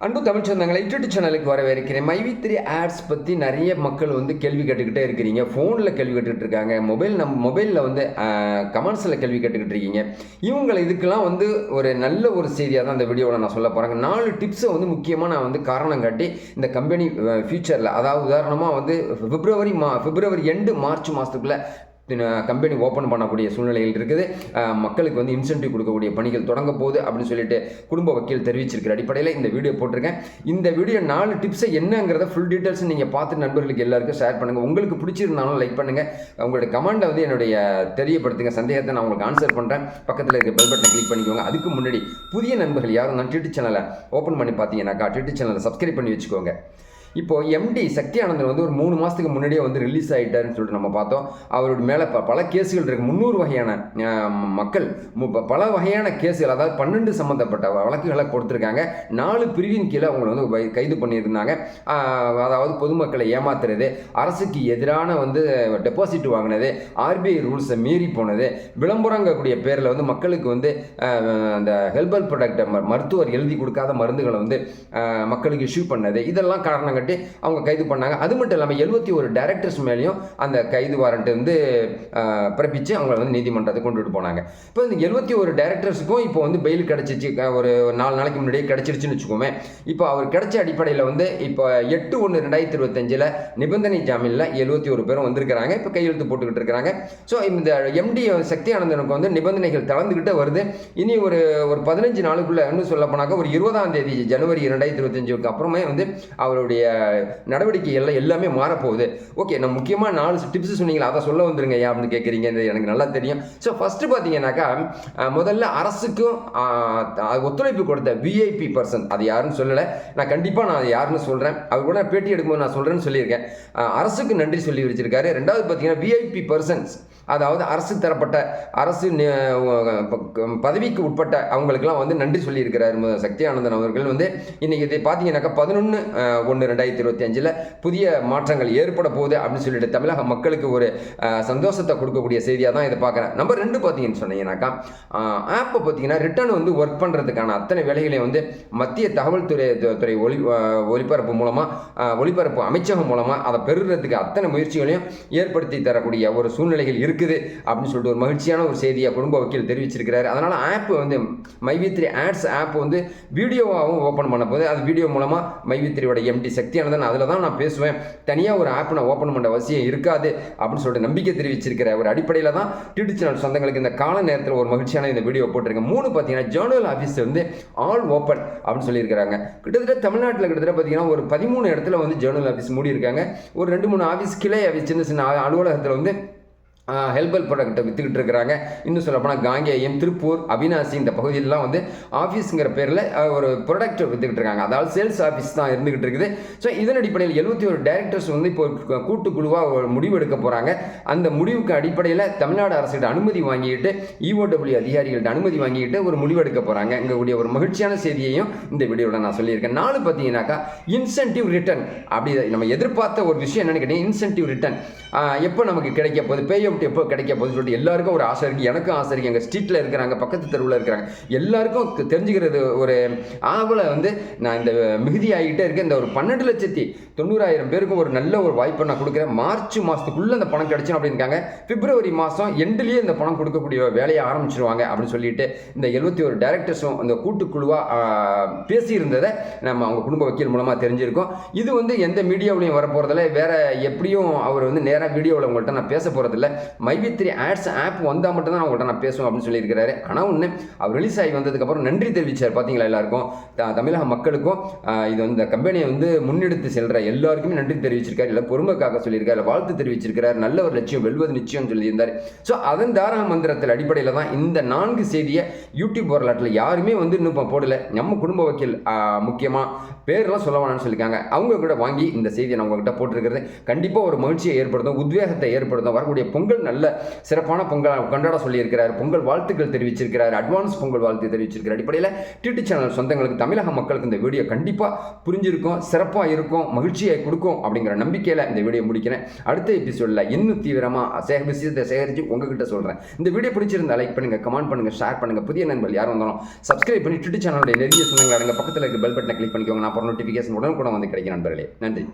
அன்பு தமிழ் சொந்தங்களை யூடியூப் சேனலுக்கு வரவேற்கிறேன் மைவி த்ரீ ஆட்ஸ் பற்றி நிறைய மக்கள் வந்து கேள்வி கேட்டுக்கிட்டே இருக்கிறீங்க. ஃபோனில் கேள்வி கேட்டுக்கிட்டு இருக்காங்க மொபைல் நம் மொபைலில் வந்து கமெண்ட்ஸில் கேள்வி கேட்டுக்கிட்டு இருக்கீங்க இவங்களை இதுக்கெல்லாம் வந்து ஒரு நல்ல ஒரு செய்தியாக தான் இந்த வீடியோவில் நான் சொல்ல போகிறேங்க நாலு டிப்ஸை வந்து முக்கியமாக நான் வந்து காரணம் காட்டி இந்த கம்பெனி ஃபியூச்சரில் அதாவது உதாரணமாக வந்து பிப்ரவரி மா பிப்ரவரி எண்டு மார்ச் மாதத்துக்குள்ளே கம்பெனி ஓப்பன் பண்ணக்கூடிய சூழ்நிலைகள் இருக்குது. மக்களுக்கு வந்து இன்சென்டிவ் கொடுக்கக்கூடிய பணிகள் தொடங்க போகுது அப்படின்னு சொல்லிட்டு குடும்ப வக்கீல் தெரிவிச்சிருக்கிற அடிப்படையில் இந்த வீடியோ போட்டிருக்கேன். இந்த வீடியோ நாலு டிப்ஸை என்னங்கிறத ஃபுல் டீட்டெயில்ஸ் நீங்கள் பார்த்து நண்பர்களுக்கு எல்லாருக்கும் ஷேர் பண்ணுங்கள் உங்களுக்கு பிடிச்சிருந்தாலும் லைக் பண்ணுங்கள் உங்களுடைய கமெண்டை வந்து என்னுடைய தெரியப்படுத்துங்க. சந்தேகத்தை நான் உங்களுக்கு ஆன்சர் பண்ணுறேன் பக்கத்தில் இருக்க பெல் பட்டனை கிளிக் பண்ணிக்கோங்க. அதுக்கு முன்னாடி புதிய நண்பர்கள் யாரும் நான் ட்விட்டர் சேனலை ஓப்பன் பண்ணி பார்த்தீங்கன்னாக்கா ட்விட்டர் சேனலை சப்ஸ்கிரைப் பண்ணி வச்சுக்கோங்க. இப்போ எம்டி சக்தி ஆனந்தன் வந்து ஒரு மூணு மாதத்துக்கு முன்னாடியே வந்து ரிலீஸ் ஆகிட்டாருன்னு சொல்லிட்டு நம்ம பார்த்தோம். அவரோட மேலே ப பல கேஸுகள் இருக்குது முந்நூறு வகையான மக்கள் மு- ப- பல வகையான கேஸுகள் அதாவது பன்னெண்டு சம்மந்தப்பட்ட வழக்குகளை கொடுத்துருக்காங்க. நாலு பிரிவின் கீழே அவங்களை வந்து கைது பண்ணியிருந்தாங்க. அதாவது பொதுமக்களை ஏமாத்துறது அரசுக்கு எதிரான வந்து டெபாசிட் வாங்கினது ஆர்பிஐ ரூல்ஸை மீறி போனது விளம்பரங்கக்கூடிய பேரில் வந்து மக்களுக்கு வந்து அந்த ஹெல்பல் ப்ராடக்டை மருத்துவர் எழுதி கொடுக்காத மருந்துகளை வந்து மக்களுக்கு இஷ்யூ பண்ணது. இதெல்லாம் காரணங்கள் கட்டி அவங்க கைது பண்ணாங்க. அது மட்டும் இல்லாமல் எழுபத்தி ஒரு டைரக்டர்ஸ் மேலேயும் அந்த கைது வாரண்ட் வந்து பிறப்பித்து அவங்கள வந்து நீதிமன்றத்தை கொண்டுட்டு போனாங்க. இப்போ இந்த எழுபத்தி ஒரு டைரக்டர்ஸுக்கும் இப்போ வந்து பெயில் கிடச்சிச்சு. ஒரு நாலு நாளைக்கு முன்னாடியே கிடச்சிருச்சுன்னு வச்சுக்கோமே. இப்போ அவர் கிடைச்ச அடிப்படையில் வந்து இப்போ எட்டு ஒன்று ரெண்டாயிரத்தி இருபத்தஞ்சில் நிபந்தனை ஜாமீனில் எழுபத்தி ஒரு பேரும் வந்திருக்கிறாங்க. இப்போ கையெழுத்து போட்டுக்கிட்டு இருக்கிறாங்க. ஸோ இந்த எம்டி சக்தி ஆனந்தனுக்கு வந்து நிபந்தனைகள் தளர்ந்துக்கிட்டே வருது. இனி ஒரு ஒரு பதினஞ்சு நாளுக்குள்ளே இன்னும் சொல்ல போனாக்க ஒரு இருபதாம் தேதி ஜனவரி ரெண்டாயிரத்தி இருபத்தஞ்சுக்கு அப்புறமே வந்து அவருடைய நடவடிக்கைகள்ல எல்லாமே மாறப்போகுது. ஓகே நான் முக்கியமாக நாலு டிப்ஸ் சொன்னீங்களா அதை சொல்ல வந்துருங்க ஏன் அப்படின்னு கேட்குறீங்க எனக்கு நல்லா தெரியும். ஸோ ஃபஸ்ட்டு பார்த்தீங்கன்னாக்கா முதல்ல அரசுக்கும் ஒத்துழைப்பு கொடுத்த விஐபி பர்சன் அது யாருன்னு சொல்லலை. நான் கண்டிப்பாக நான் அதை யாருன்னு சொல்கிறேன் அவர் கூட பேட்டி எடுக்கும்போது நான் சொல்கிறேன்னு சொல்லியிருக்கேன். அரசுக்கு நன்றி சொல்லி வச்சிருக்காரு ரெண்டாவது பார்த்தீங்கன்னா விஐபி பர்சன்ஸ் அதாவது அரசு தரப்பட்ட அரசு பதவிக்கு உட்பட்ட அவங்களுக்கெல்லாம் வந்து நன்றி சொல்லியிருக்கிறார் சக்தி ஆனந்தன் அவர்கள். வந்து இன்னைக்கு இதை பார்த்தீங்கன்னாக்கா பதினொன்று ஒன்று ரெண்டாயிரத்தி இருபத்தி அஞ்சில் புதிய மாற்றங்கள் ஏற்பட போகுது அப்படின்னு சொல்லிட்டு தமிழக மக்களுக்கு ஒரு சந்தோஷத்தை கொடுக்கக்கூடிய செய்தியாக தான் இதை பார்க்குறேன். நம்பர் ரெண்டு பார்த்தீங்கன்னு சொன்னீங்கன்னாக்கா ஆப்பை பார்த்தீங்கன்னா ரிட்டர்ன் வந்து ஒர்க் பண்ணுறதுக்கான அத்தனை வேலைகளையும் வந்து மத்திய தகவல் துறை துறை ஒளி ஒளிபரப்பு மூலமாக ஒளிபரப்பு அமைச்சகம் மூலமாக அதை பெறுறதுக்கு அத்தனை முயற்சிகளையும் ஏற்படுத்தி தரக்கூடிய ஒரு சூழ்நிலைகள் இருக்குது இருக்குது அப்படின்னு சொல்லிட்டு ஒரு மகிழ்ச்சியான ஒரு செய்தியை குடும்ப வக்கீல் தெரிவிச்சிருக்கிறாரு. அதனால் ஆப் வந்து மைவி த்ரீ ஆட்ஸ் ஆப் வந்து வீடியோவாகவும் ஓப்பன் பண்ண போது அது வீடியோ மூலமாக மைவி த்ரீயோட எம்டி சக்தியானதன் அதில் தான் நான் பேசுவேன். தனியாக ஒரு ஆப் நான் ஓப்பன் பண்ண அவசியம் இருக்காது அப்படின்னு சொல்லிட்டு நம்பிக்கை தெரிவிச்சிருக்கிற ஒரு அடிப்படையில் தான் டிடி சேனல் சொந்தங்களுக்கு இந்த கால நேரத்தில் ஒரு மகிழ்ச்சியான இந்த வீடியோ போட்டிருக்கேன் மூணு பார்த்தீங்கன்னா ஜேர்னல் ஆஃபீஸ் வந்து ஆல் ஓப்பன் அப்படின்னு சொல்லியிருக்கிறாங்க. கிட்டத்தட்ட தமிழ்நாட்டில் கிட்டத்தட்ட பார்த்தீங்கன்னா ஒரு பதிமூணு இடத்துல வந்து ஜேர்னல் ஆஃபீஸ் மூடி இருக்காங்க ஒரு ரெண்டு மூணு ஆஃபீஸ் கிளை ஆஃபீஸ் சின்ன சின்ன அலுவலகத்தில் வந்து ஹெல்பல் ப்ராடக்ட்டை விற்றுக்கிட்டு இருக்கிறாங்க. இன்னும் சொல்லப்போனால் காங்கேயம் திருப்பூர் அவினாசி இந்த பகுதியிலலாம் வந்து ஆஃபீஸுங்கிற பேரில் ஒரு ப்ராடக்ட் விற்றுக்கிட்டு இருக்காங்க. அதாவது சேல்ஸ் ஆஃபீஸ் தான் இருந்துகிட்டு இருக்குது. ஸோ இதன் அடிப்படையில் எழுபத்தி ஒரு டைரக்டர்ஸ் வந்து இப்போ கூட்டுக்குழுவாக ஒரு முடிவு எடுக்க போகிறாங்க அந்த முடிவுக்கு அடிப்படையில் தமிழ்நாடு அரசுகிட்ட அனுமதி வாங்கிட்டு இஓடபிள்யூ அதிகாரிகள்ட்ட அனுமதி வாங்கிட்டு ஒரு முடிவு எடுக்க போகிறாங்க இங்கே கூடிய ஒரு மகிழ்ச்சியான செய்தியையும் இந்த வீடியோவில் நான் சொல்லியிருக்கேன். நாலு பார்த்தீங்கன்னாக்கா இன்சென்டிவ் ரிட்டர்ன் அப்படி நம்ம எதிர்பார்த்த ஒரு விஷயம் என்னென்னு கேட்டீங்கன்னா இன்சென்டிவ் ரிட்டர்ன் எப்போ நமக்கு கிடைக்க போகுது? பே அவுட் எப்போ கிடைக்க போகுதுன்னு சொல்லிட்டு எல்லாருக்கும் ஒரு ஆசை இருக்குது எனக்கும் ஆசை இருக்குது எங்கள் ஸ்ட்ரீட்டில் இருக்கிறாங்க பக்கத்து தெருவில் இருக்கிறாங்க. எல்லாருக்கும் தெரிஞ்சுக்கிறது ஒரு ஆவலை வந்து நான் இந்த மிகுதி ஆகிட்டே இருக்கேன். இந்த ஒரு பன்னெண்டு லட்சத்தி தொண்ணூறாயிரம் பேருக்கும் ஒரு நல்ல ஒரு வாய்ப்பை நான் கொடுக்குறேன். மார்ச் மாதத்துக்குள்ளே அந்த பணம் கிடைச்சிடும் அப்படின்னுக்காங்க. பிப்ரவரி மாதம் எண்டுலேயே இந்த பணம் கொடுக்கக்கூடிய வேலையை ஆரம்பிச்சிருவாங்க அப்படின்னு சொல்லிட்டு இந்த எழுபத்தி ஒரு டேரக்டர்ஸும் அந்த கூட்டுக்குழுவாக பேசியிருந்ததை நம்ம அவங்க குடும்ப வக்கீல் மூலமாக தெரிஞ்சிருக்கோம். இது வந்து எந்த மீடியாவிலையும் வரப்போகிறதில்ல வேறு எப்படியும் அவர் வந்து நேராக வீடியோவில் உங்கள்கிட்ட நான் பேச போகிறதில்ல மைபி த்ரீ ஆட்ஸ் ஆப் வந்தால் மட்டும்தான் நான் உங்கள்கிட்ட நான் பேசுவேன் அப்படின்னு சொல்லியிருக்கிறாரு. ஆனால் ஒன்று அவர் ரிலீஸ் ஆகி வந்ததுக்கப்புறம் நன்றி தெரிவிச்சார். பார்த்தீங்களா எல்லாருக்கும்? த- தமிழக மக்களுக்கும் இது வந்து கம்பெனியை வந்து முன்னெடுத்து செல்கிற எல்லாருக்குமே நன்றி தெரிவிச்சிருக்காரு. இல்லை பொறுமைக்காக சொல்லியிருக்காரு. வாழ்த்து தெரிவிச்சிருக்கிறார். நல்ல ஒரு லட்சியம் வெல்வது நிச்சயம் சொல்லியிருந்தார். ஸோ அதன் தாரக மந்திரத்தில் அடிப்படையில் தான் இந்த நான்கு செய்தியை யூடியூப் வரலாற்றில் யாருமே வந்து இன்னும் போடல. நம்ம குடும்ப வக்கீல் முக்கியமாக பேர்லாம் சொல்ல வேணாம்னு சொல்லியிருக்காங்க. அவங்க கூட வாங்கி இந்த செய்தியை நான் உங்ககிட்ட போட்டிருக்கிறது. கண்டிப்பாக ஒரு மகிழ்ச்சியை ஏற்படுத்தும் உத்வேகத்தை ஏற்படுத்தும் வரக்கூடிய பொங்கல் பொங்கல் நல்ல சிறப்பான பொங்கல் கொண்டாட சொல்லியிருக்கிறார். பொங்கல் வாழ்த்துக்கள் தெரிவிச்சிருக்கிறார். அட்வான்ஸ் பொங்கல் வாழ்த்து தெரிவிச்சிருக்கிற அடிப்படையில் டிடி சேனல் சொந்தங்களுக்கு தமிழக மக்களுக்கு இந்த வீடியோ கண்டிப்பாக புரிஞ்சிருக்கும் சிறப்பாக இருக்கும் மகிழ்ச்சியை கொடுக்கும் அப்படிங்கிற நம்பிக்கையில் இந்த வீடியோ முடிக்கிறேன். அடுத்த எபிசோடில் இன்னும் தீவிரமாக சேக விஷயத்தை சேகரித்து உங்ககிட்ட சொல்கிறேன் இந்த வீடியோ பிடிச்சிருந்தா லைக் பண்ணுங்கள் கமெண்ட் பண்ணுங்கள் ஷேர் பண்ணுங்கள் புதிய நண்பர்கள் யாரும் வந்தாலும் சப்ஸ்கிரைப் பண்ணி டிடி சேனலுடைய நெறிய சொந்தங்கள் அடங்க பக்கத்தில் இருக்க பெல் பட்டனை கிளிக் பண்ணிக்கோங்க. நான் அப்புறம் நோட்டிஃபிகேஷன் உடனுக்குடன் வந்து கிடைக்கும் நண்பர்களே. நன்றி.